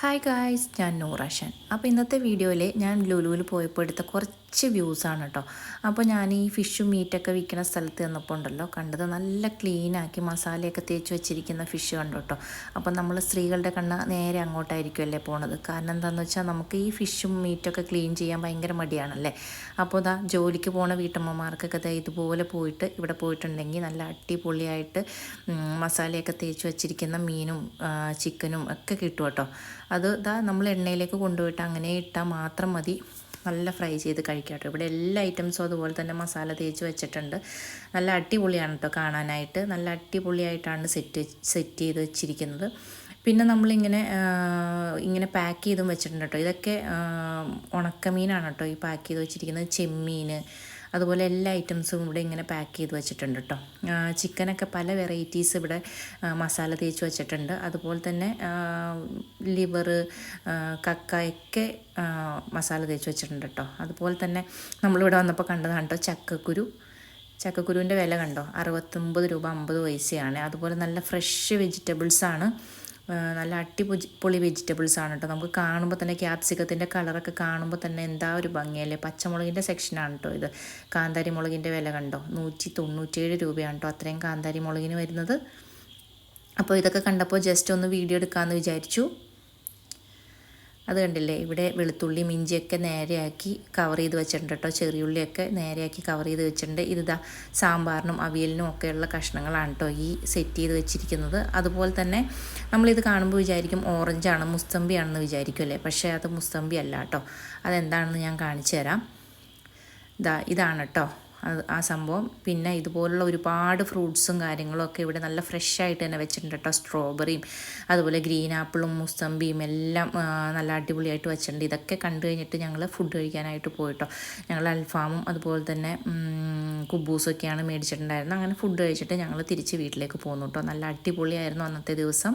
Hi guys ഞാൻ നൂറാഷൻ അപ്പോൾ ഇന്നത്തെ വീഡിയോയിൽ ഞാൻ ലുലുവിൽ പോയപ്പോൾ എടുത്ത കുറച്ച് വ്യൂസാണ് കേട്ടോ. അപ്പോൾ ഞാൻ ഈ ഫിഷും മീറ്റൊക്കെ വിൽക്കുന്ന സ്ഥലത്ത് നിന്നപ്പോൾ ഉണ്ടല്ലോ കണ്ടത് നല്ല ക്ലീനാക്കി മസാലയൊക്കെ തേച്ച് വെച്ചിരിക്കുന്ന ഫിഷ് കണ്ടു കേട്ടോ. അപ്പോൾ നമ്മൾ സ്ത്രീകളുടെ കണ്ണ് നേരെ അങ്ങോട്ടായിരിക്കുമല്ലേ പോണത്. കാരണം എന്താണെന്ന് വെച്ചാൽ നമുക്ക് ഈ ഫിഷും മീറ്റൊക്കെ ക്ലീൻ ചെയ്യാൻ ഭയങ്കര മടിയാണല്ലേ. അപ്പോൾ ഇതാ ജോലിക്ക് പോണ വീട്ടമ്മമാർക്കൊക്കെ ഇതുപോലെ പോയിട്ട് ഇവിടെ പോയിട്ടുണ്ടെങ്കിൽ നല്ല അടിപൊളിയായിട്ട് മസാലയൊക്കെ തേച്ച് വെച്ചിരിക്കുന്ന മീനും ചിക്കനും ഒക്കെ കിട്ടും കേട്ടോ. അത് ഇതാ നമ്മൾ എണ്ണയിലേക്ക് കൊണ്ടുപോയിട്ട് അങ്ങനെ ഇട്ടാൽ മാത്രം മതി. നല്ല ഫ്രൈ ചെയ്ത് കഴിക്കാം കേട്ടോ. ഇവിടെ എല്ലാ ഐറ്റംസും അതുപോലെ തന്നെ മസാല തേച്ച് വെച്ചിട്ടുണ്ട്. നല്ല അടിപൊളിയാണ് കേട്ടോ കാണാനായിട്ട്. നല്ല അടിപൊളിയായിട്ടാണ് സെറ്റ് സെറ്റ് ചെയ്ത് വെച്ചിരിക്കുന്നത്. പിന്നെ നമ്മളിങ്ങനെ ഇങ്ങനെ പാക്ക് ചെയ്തും വെച്ചിട്ടുണ്ട് കേട്ടോ. ഇതൊക്കെ ഉണക്കമീനാണ് കേട്ടോ ഈ പാക്ക് ചെയ്ത് വെച്ചിരിക്കുന്നത്. ചെമ്മീൻ അതുപോലെ എല്ലാ ഐറ്റംസും ഇവിടെ ഇങ്ങനെ പാക്ക് ചെയ്ത് വെച്ചിട്ടുണ്ട് കേട്ടോ ചിക്കനൊക്കെ പല വെറൈറ്റീസ് ഇവിടെ മസാല തേച്ച് വെച്ചിട്ടുണ്ട്. അതുപോലെ തന്നെ ലിവർ ഒക്കെ മസാല തേച്ച് വെച്ചിട്ടുണ്ട് കേട്ടോ അതുപോലെ തന്നെ നമ്മളിവിടെ വന്നപ്പോൾ കണ്ടതാണ് കേട്ടോ ചക്കക്കുരു. ചക്കക്കുരുവിന്റെ വില കണ്ടോ? അറുപത്തൊമ്പത് രൂപ അമ്പത് പൈസയാണ്. അതുപോലെ നല്ല ഫ്രഷ് വെജിറ്റബിൾസാണ്. നല്ല അടിപൊളി പൊളി വെജിറ്റബിൾസ് ആണ് കേട്ടോ നമുക്ക് കാണുമ്പോൾ തന്നെ ക്യാപ്സിക്കത്തിന്റെ കളറൊക്കെ കാണുമ്പോൾ തന്നെ എന്താ ഒരു ഭംഗിയല്ലേ. പച്ചമുളകിന്റെ സെക്ഷനാണ് കേട്ടോ ഇത്. കാന്താരി മുളകിന്റെ വില കണ്ടോ? നൂറ്റി തൊണ്ണൂറ്റേഴ് രൂപയാണ് കേട്ടോ അത്രയും കാന്താരി മുളകിന് വരുന്നത്. അപ്പോൾ ഇതൊക്കെ കണ്ടപ്പോൾ ജസ്റ്റ് ഒന്ന് വീഡിയോ എടുക്കാമെന്ന് വിചാരിച്ചു. അത് കണ്ടില്ലേ? ഇവിടെ വെളുത്തുള്ളി മിഞ്ചിയൊക്കെ നേരെയാക്കി കവർ ചെയ്ത് വെച്ചിട്ടുണ്ട് കേട്ടോ. ചെറിയുള്ളിയൊക്കെ നേരെയാക്കി കവർ ചെയ്ത് വെച്ചിട്ടുണ്ട്. ഇതാ സാമ്പാറിനും അവിയലിനും ഒക്കെയുള്ള കഷ്ണങ്ങളാണ് കേട്ടോ ഈ സെറ്റ് ചെയ്ത് വെച്ചിരിക്കുന്നത്. അതുപോലെ തന്നെ നമ്മളിത് കാണുമ്പോൾ വിചാരിക്കും ഓറഞ്ചാണ് മുസ്തമ്പിയാണെന്ന് വിചാരിക്കും അല്ലേ? പക്ഷേ അത് മുസ്തമ്പി അല്ല കേട്ടോ. അതെന്താണെന്ന് ഞാൻ കാണിച്ചു തരാം. ഇതാ ഇതാണ് കേട്ടോ. ആ സംഭവം. പിന്നെ ഇതുപോലുള്ള ഒരുപാട് ഫ്രൂട്ട്സും കാര്യങ്ങളും ഒക്കെ ഇവിടെ നല്ല ഫ്രഷ് ആയിട്ട് തന്നെ വെച്ചിട്ടുണ്ട് കേട്ടോ. സ്ട്രോബെറിയും അതുപോലെ ഗ്രീൻ ആപ്പിളും മുസ്തമ്പിയും എല്ലാം നല്ല അടിപൊളിയായിട്ട് വെച്ചിട്ടുണ്ട്. ഇതൊക്കെ കണ്ടു കഴിഞ്ഞിട്ട് ഞങ്ങൾ ഫുഡ് കഴിക്കാനായിട്ട് പോയിട്ടോ. ഞങ്ങൾ അൽഫാമും അതുപോലെ തന്നെ കുബൂസൊക്കെയാണ് മേടിച്ചിട്ടുണ്ടായിരുന്നത്. അങ്ങനെ ഫുഡ് കഴിച്ചിട്ട് ഞങ്ങൾ തിരിച്ച് വീട്ടിലേക്ക് പോന്നു കേട്ടോ. നല്ല അടിപൊളിയായിരുന്നു അന്നത്തെ ദിവസം.